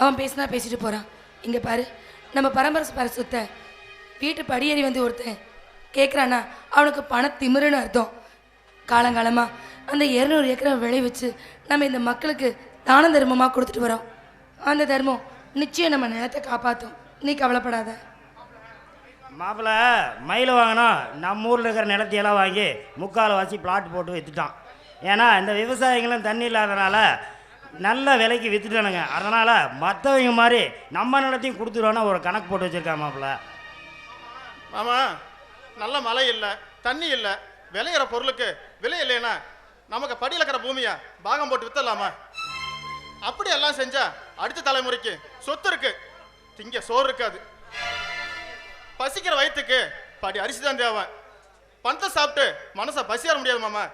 அவன் பேசினா பேசிட்டு போகிறான் இங்கே பாரு நம்ம பரம்பரை பர வீட்டு படியேறி வந்து ஒருத்தன் கேட்குறானா அவனுக்கு பண திமிருன்னு அர்த்தம். காலங்காலமாக அந்த இரநூறு ஏக்கரை விளைவிச்சு நம்ம இந்த மக்களுக்கு தான தர்மமாக கொடுத்துட்டு வரோம். அந்த தர்மம் நிச்சயம் நம்ம நேரத்தை காப்பாற்றும் நீ கவலைப்படாத. மாப்பிள்ள மயில் வாங்கினா நம்ம ஊரில் இருக்கிற நிலத்தையெல்லாம் வாங்கி முக்கால் வாசி பிளாட் போட்டு விற்றுட்டான் ஏன்னா இந்த விவசாயிகளும் தண்ணி இல்லாதனால நல்ல விலைக்கு விற்றுட்டானுங்க அதனால் மற்றவங்க மாதிரி நம்ம நிலத்தையும் கொடுத்துருவானா ஒரு கணக்கு போட்டு வச்சுருக்கான் மாப்பிள்ள. மாமா நல்ல மழை இல்லை தண்ணி இல்லை விளையிற பொருளுக்கு விலை இல்லைன்னா நமக்கு படியில் இருக்கிற பூமியை பாகம் போட்டு வித்தரலாமா அப்படி எல்லாம் செஞ்சா அடுத்த தலைமுறைக்கு சொத்து இருக்கு. திங்க சோறு இருக்காது. பசிக்கிற வயிற்றுக்கு படி அரிசி தான் தேவை. பணத்தை சாப்பிட்டு மனசை பசியார முடியாது மாமா.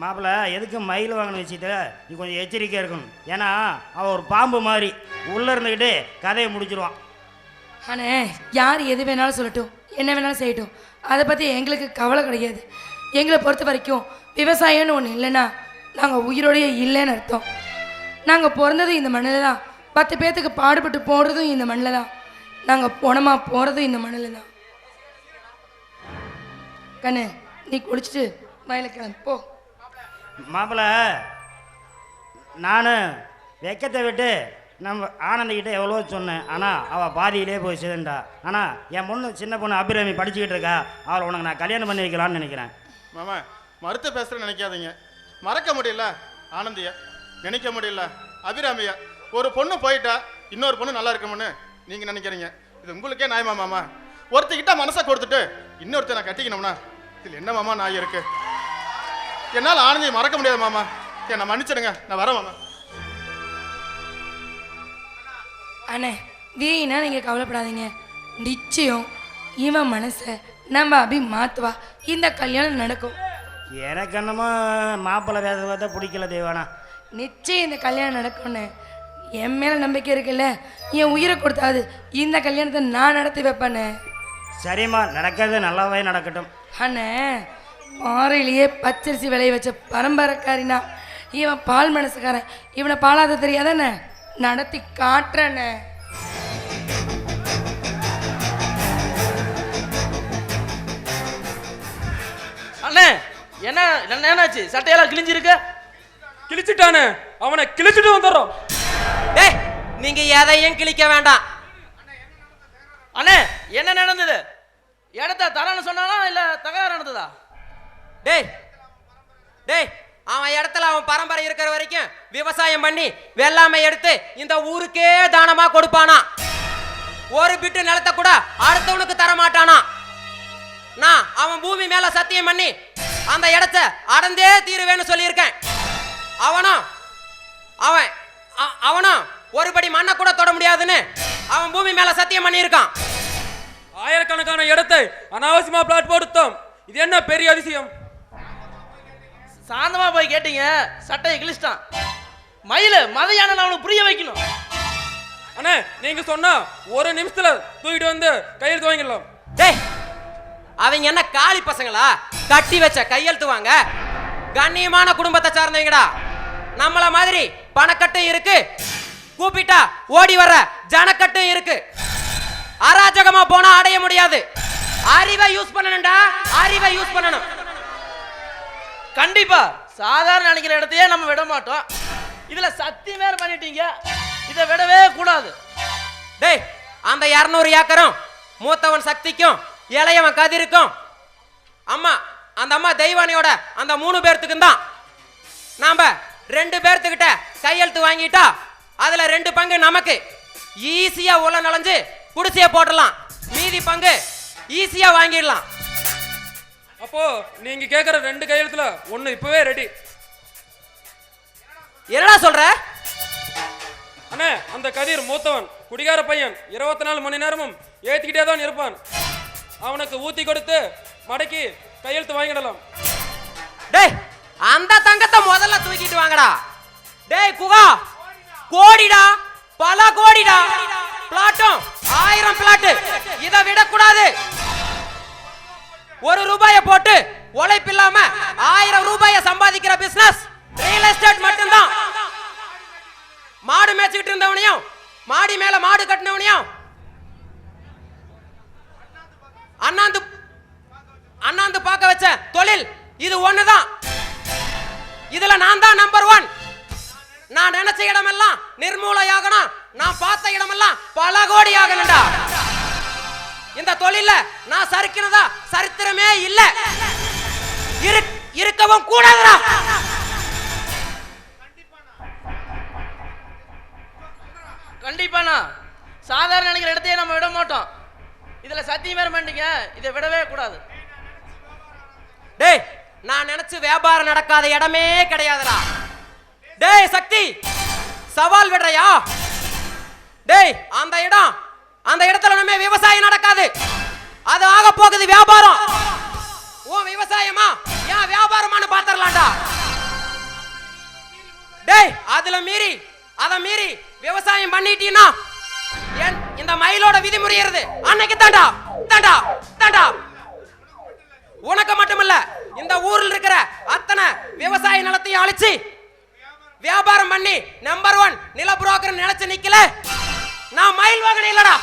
மாப்பிள்ள எதுக்கு மயில் வாங்கின விஷயத்தில் நீ கொஞ்சம் எச்சரிக்கையாக இருக்கணும். ஏன்னா அவன் ஒரு பாம்பு மாதிரி. உள்ளே இருந்துக்கிட்டு கதையை முடிச்சிருவான். அண்ணே யார் எது வேணாலும் சொல்லட்டும். என்ன வேணாலும் செய்யட்டும். அதை பற்றி எங்களுக்கு கவலை கிடையாது. எங்களை பொறுத்த வரைக்கும் விவசாயம்னு ஒன்று இல்லைன்னா நாங்கள் உயிரோடையே இல்லைன்னு அர்த்தம். நாங்கள் பிறந்ததும் இந்த மண்ணில் தான். பத்து பேர்த்துக்கு பாடுபட்டு போடுறதும் இந்த மண்ணில் தான். நாங்கள் போனமா போகிறதும் இந்த மண்ணில் தான். கண்ணு நீ குளிச்சுட்டு வயலுக்கு போ. மாப்பிள்ள நான் வெக்கத்தை விட்டு நம்ம ஆனந்திக்கிட்ட எவ்வளோ சொன்னேன். ஆனால் அவள் பாதியிலே போய் சேர்ந்தா ஆனால் என் பொண்ணு சின்ன பொண்ணு அபிராமி படிச்சுக்கிட்டு இருக்கா. அவளை உனக்கு நான் கல்யாணம் பண்ணி வைக்கலான்னு நினைக்கிறேன். மாமா மறுத்த பேசுறேன்னு நினைக்காதீங்க. மறக்க முடியல ஆனந்திய. நினைக்க முடியல அபிராமிய. ஒரு பொண்ணு போயிட்டா இன்னொரு பொண்ணு நல்லா இருக்கும்னு நீங்க நினைக்கிறீங்க. இது உங்களுக்கே நியாயமா மாமா? ஒருத்தக்கிட்ட மனசை கொடுத்துட்டு இன்னொருத்த நான் கட்டிக்கணும்னா இதில் என்ன மாமா நாய் இருக்குது என்னால் ஆனந்தியை மறக்க முடியாது மாமா. என்னை மன்னிச்சிடுங்க. நான் வரேன் மாமா. அண்ணே வீணா நீங்கள் கவலைப்படாதீங்க. நிச்சயம் இவன் மனசை நம்ம அபி மாத்துவா. இந்த கல்யாணம் நடக்கும். எனக்கு என்னமோ மாப்பிள்ளை பேசுறத பார்த்தா பிடிக்கல தேவானா நிச்சயம் இந்த கல்யாணம் நடக்கும்னு. என் மேலே நம்பிக்கை இருக்குல்ல? என் உயிரை கொடுத்தாது. இந்த கல்யாணத்தை நான் நடத்தி வைப்பேனே. சரிம்மா நடக்கிறது நல்லாவே நடக்கட்டும். அண்ணே பாறையிலேயே பச்சரிசி விளைய வச்ச பரம்பரைக்காரினா இவன் பால் மனசுக்காரன். இவனை பாலாத தெரியாதானே? நடத்தி காட்டுறேண்ணே அண்ணே என்ன என்ன என்னாச்சு? சட்டையெல்லாம் கிழிஞ்சிருக்கு? கிழிச்சிட்டானே. அவனை கிழிச்சிட்டு வந்துடுறோம். டேய் நீங்க எதையும் கிழிக்க வேண்டாம். அண்ணே என்ன நடந்தது? இடத்த தரேன்னு சொன்னானா இல்ல தகராறு நடந்ததா? டேய் டேய் அவன் இடத்துல அவன் பரம்பரை இருக்கிற வரைக்கும் விவசாயம் பண்ணி வெள்ளாமை எடுத்து இந்த ஊருக்கே தானமா கொடுப்பானா? ஒரு பிட்டு நிலத்தை கூட அடுத்தவனுக்கு தர மாட்டானா நான் அவன் பூமி மேல சத்தியம் பண்ணி அந்த இடத்த அடந்தே தீருவேன்னு சொல்லியிருக்கேன். அவனும் அவன் அவனும் ஒருபடி மண்ணை கூட தொட முடியாதுன்னு அவன் பூமி மேல சத்தியம் பண்ணியிருக்கான். ஆயிரக்கணக்கான இடத்தை அனாவசியமா பிளாட் போடுத்தோம் இது என்ன பெரிய அதிசயம்? சாந்தமா போய் கேட்டீங்க சட்டையை கிழிச்சிட்டான். மயில மதையான அவனுக்கு புரிய வைக்கணும். அண்ணே நீங்க சொன்னா ஒரு நிமிஷத்துல தூக்கிட்டு வந்து கையெழுத்து வாங்கிடலாம். டேய் அவங்க என்ன காளி பசங்களா? கட்டி வச்ச கையெழுத்து வாங்க கண்ணியமான குடும்பத்தை சார்ந்தவங்கடா. நம்மள மாதிரி பணக்கட்டும் இருக்கு. கூப்பிட்டா ஓடி வர்ற ஜனக்கட்டும் இருக்கு. அராஜகமா போனா அடைய முடியாது. அறிவை யூஸ் பண்ணணும்டா. அறிவை யூஸ் பண்ணணும். கண்டிப்பா. சாதாரண நினைக்கிற இடத்தையே நம்ம விட மாட்டோம். இதுல சத்தியம் வேற பண்ணிட்டீங்க. இதை விடவே கூடாது. டேய் அந்த இரநூறு ஏக்கரும் மூத்தவன் சக்திக்கும் இளையவன் கதிருக்கும். அம்மா அந்த அம்மா தெய்வானியோட அந்த மூணு பேர்த்துக்கும் தான். நாம ரெண்டு பேர்த்துக்கிட்ட கையெழுத்து வாங்கிட்டா அதுல ரெண்டு பங்கு நமக்கு. ஈஸியா உள்ள நுழைஞ்சு குடிசையை போட்டுடலாம். மீதி பங்கு ஈஸியா வாங்கிடலாம். அப்போ நீங்க கேக்குற ரெண்டு கையெழுத்துல ஒண்ணு இப்பவே ரெடி என்னடா சொல்ற? அண்ணே அந்த கதிர் மூத்தவன் குடிகார பையன் இருபத்தி நாலு மணி நேரமும் ஏத்திக்கிட்டே தான் இருப்பான். அவனுக்கு ஊத்தி கொடுத்து மடக்கி கையெழுத்து வாங்கிடலாம். டேய் அந்த தங்கத்தை முதல்ல தூக்கிட்டு வாங்கடா. டேய் குகா கோடிடா பல கோடிடா. பிளாட்டும் ஆயிரம் பிளாட் இதை விடக்கூடாது. ஒரு ரூபாயை போட்டு உழைப்பில்லாம ஆயிரம் ரூபாயை சம்பாதிக்கிற பிசினஸ் ரியல் எஸ்டேட் மட்டும்தான். மாடு மேய்ச்சிக்கிட்டு இருந்தவனையும் மாடி மேல மாடு கட்டினவனையும் அண்ணாந்து அண்ணாந்து பார்க்க வச்ச தொழில் இது ஒண்ணுதான். இதுல நான் தான் நம்பர் ஒன் நான் நினைச்ச இடமெல்லாம் நிர்மூலையாகணும். நான் பார்த்த இடமெல்லாம் பல கோடி ஆகணும்டா இந்த தொழில நான் சரிக்கிறதா சரித்திரமே இல்ல. இரு- இருக்கவும் கூடாதுடா. கண்டிப்பாண்ணா. சாதாரண நினைக்கிற இடத்தையே நம்ம விட மாட்டோம். இதுல சத்தியம் வேற பண்ணிட்டீங்க இதை விடவே கூடாது. டேய் நான் நினைச்சு வியாபாரம் நடக்காத இடமே கிடையாதுடா. டேய் சக்தி சவால் விடுறையா? டேய் அந்த இடம் அந்த இடத்துல நம்ம விவசாயம் நடக்காது. அது ஆக போகுது வியாபாரம். ஓ விவசாயமா? ஏன் வியாபாரமானு பாத்திரலாம்டா. டேய் அதுல மீறி அத மீறி விவசாயம் பண்ணிட்டீன்னா என் இந்த மயிலோட விதிமுறையிறது அன்னைக்கு தாண்டா தாண்டா தாண்டா. உனக்கு மட்டுமல்ல இந்த ஊர்ல இருக்கிற அத்தனை விவசாய நிலத்தையும் அழிச்சு வியாபாரம் பண்ணி நம்பர் ஒன் நில புரோக்கர் நினைச்சு நிக்கல. நான் மயில் வாகனம் இல்லடா.